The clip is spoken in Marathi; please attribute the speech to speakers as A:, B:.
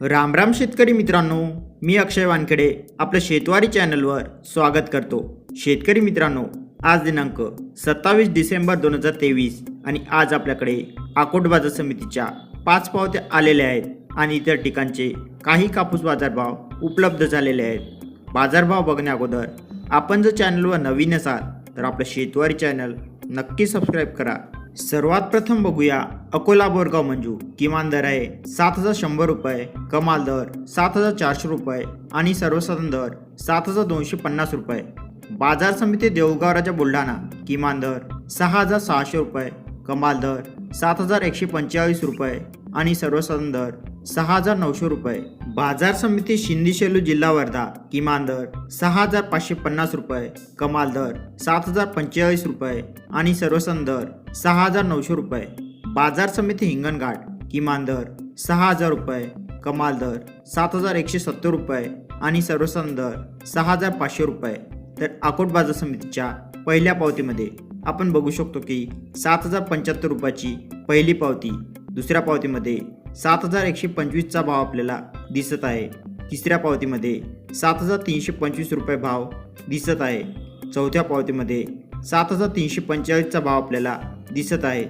A: रामराम शेतकरी मित्रांनो मी अक्षय वानखेडे आपलं शेतवारी चॅनलवर स्वागत करतो. शेतकरी मित्रांनो आज दिनांक सत्तावीस डिसेंबर दोन हजार तेवीस आणि आज आपल्याकडे आकोट बाजार समितीच्या पाच पावत्या आलेल्या आहेत आणि इतर ठिकाणचे काही कापूस बाजारभाव उपलब्ध झालेले आहेत. बाजारभाव बघण्या अगोदर आपण जर चॅनलवर नवीन असाल तर आपलं शेतवारी चॅनल नक्की सबस्क्राईब करा. सर्वात प्रथम बघूया अकोला बोरगाव मंजू. किमान दर आहे सात हजार शंभर रुपये कमाल दर सात हजार चारशे रुपये आणि सर्वसाधारण दर सात हजार दोनशे पन्नास रुपये. बाजार समिती देऊळगाव राजा बुलढाणा किमान दर सहा हजार सहाशे रुपये कमाल दर सात हजार एकशे पंचेचाळीस रुपये आणि सर्वसाधारण दर सहा हजार नऊशे रुपये. बाजार समिती शिंदी शेलू जिल्हा वर्धा किमान दर सहा हजार पाचशे पन्नास रुपये कमाल दर सात हजार पंचेचाळीस रुपये आणि सर्वसन दर सहा हजार नऊशे रुपये. बाजार समिती हिंगणघाट किमान दर सहा हजार रुपये कमाल दर सात हजार एकशे सत्तर रुपये आणि सर्वसन दर सहा हजार पाचशे रुपये. तर अकोट बाजार समितीच्या पहिल्या पावतीमध्ये आपण बघू शकतो की सात हजार पंच्याहत्तर रुपयाची पहिली पावती दुसऱ्या पावतीमध्ये सात हजार एकशे पंचवीसचा भाव आपल्याला दिसत आहे. तिसऱ्या पावतीमध्ये सात हजार तीनशे पंचवीस रुपये भाव दिसत आहे. चौथ्या पावतीमध्ये सात हजार तीनशे पंचेचाळीसचा भाव आपल्याला दिसत आहे.